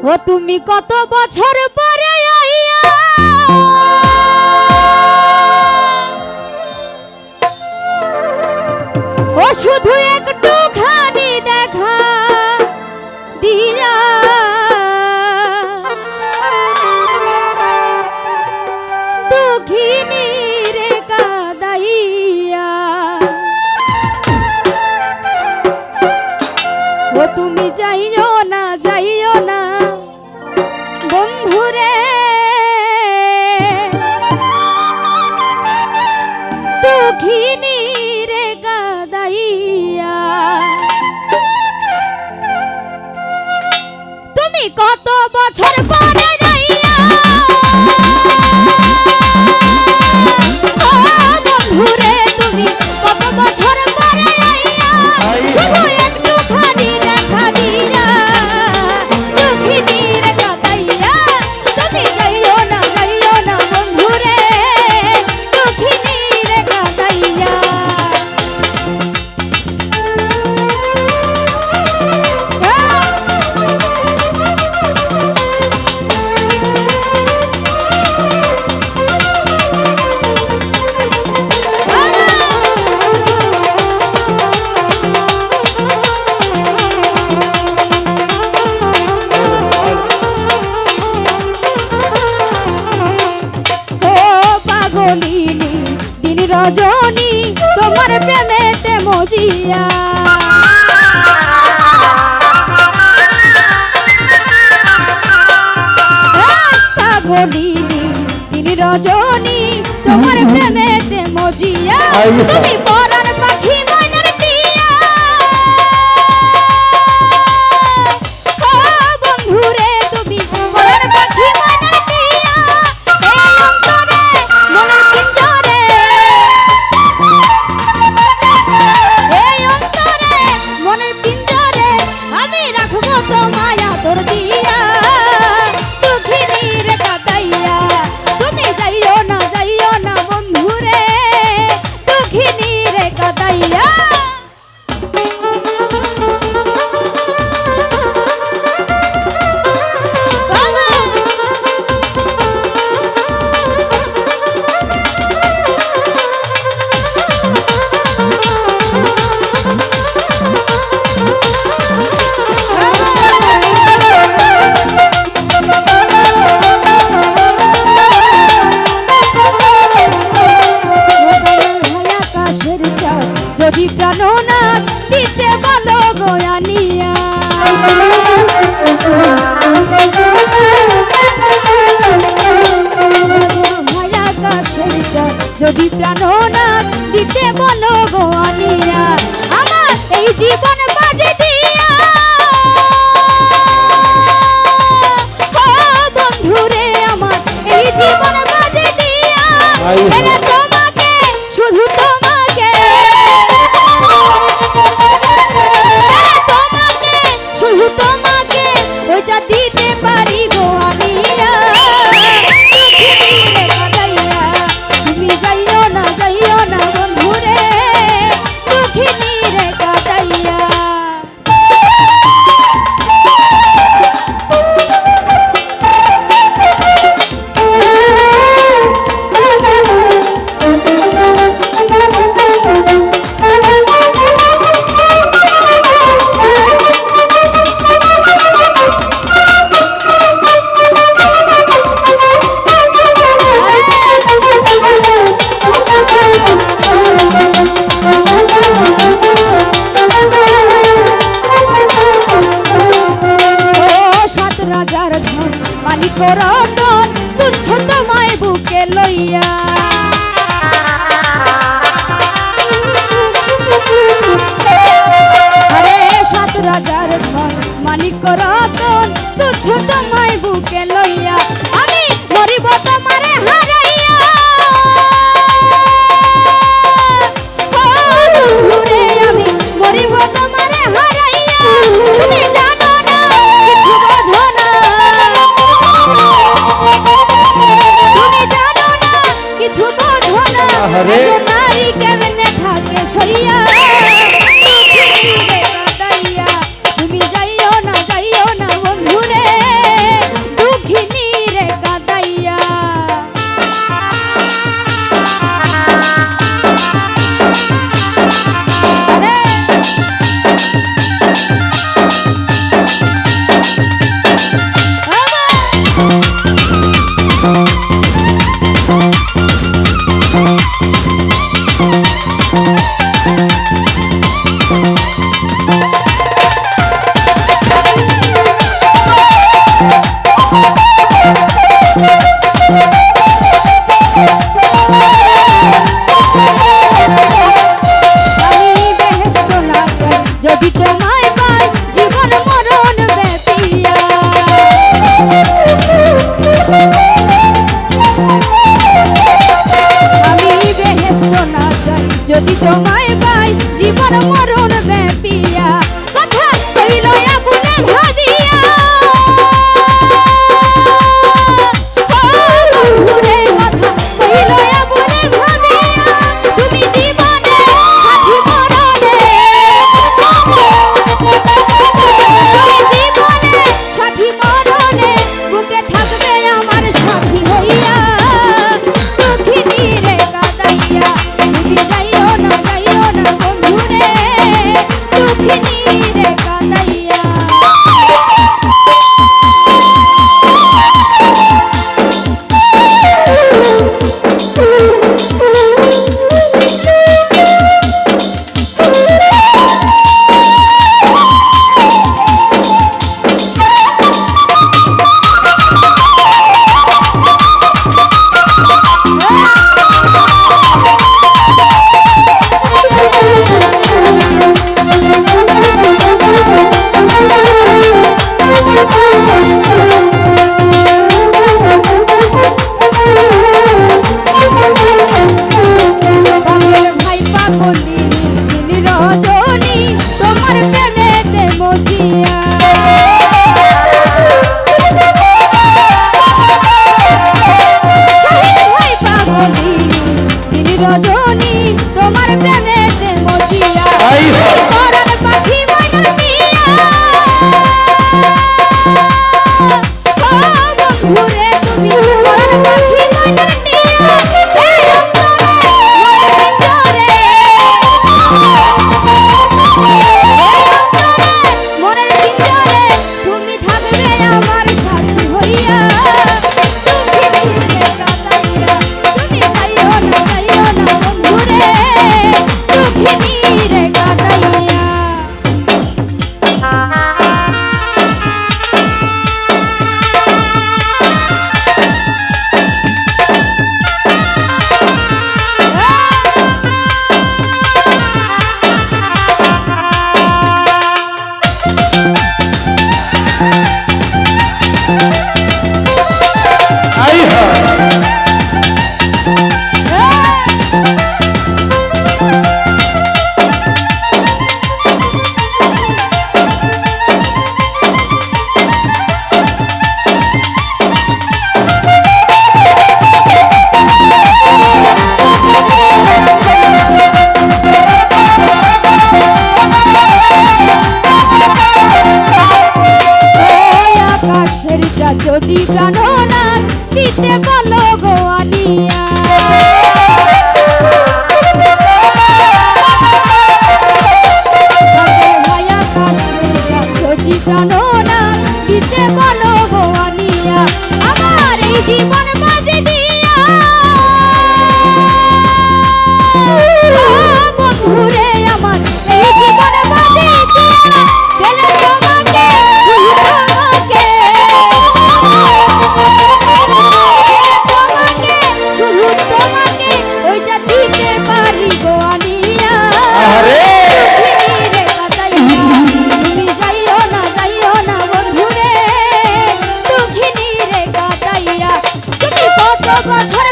ও তুমি কত বছর পরে ও শুধু একটু খানি দেখা দিলা তুমি যাইও বছর পরে রজনী তোমার প্রেমেতে মজিয়া। তিনি রজনী তোমার প্রেমেতে মজিয়া। তুমি Aí. রতন তুচ্ছ তোমায় বুকে লইয়া। আরে সাত রাজার ধন মানিক রতন তুচ্ছ তোমায় বুকে লইয়া। আমি মরিব তোমায় Thank বছর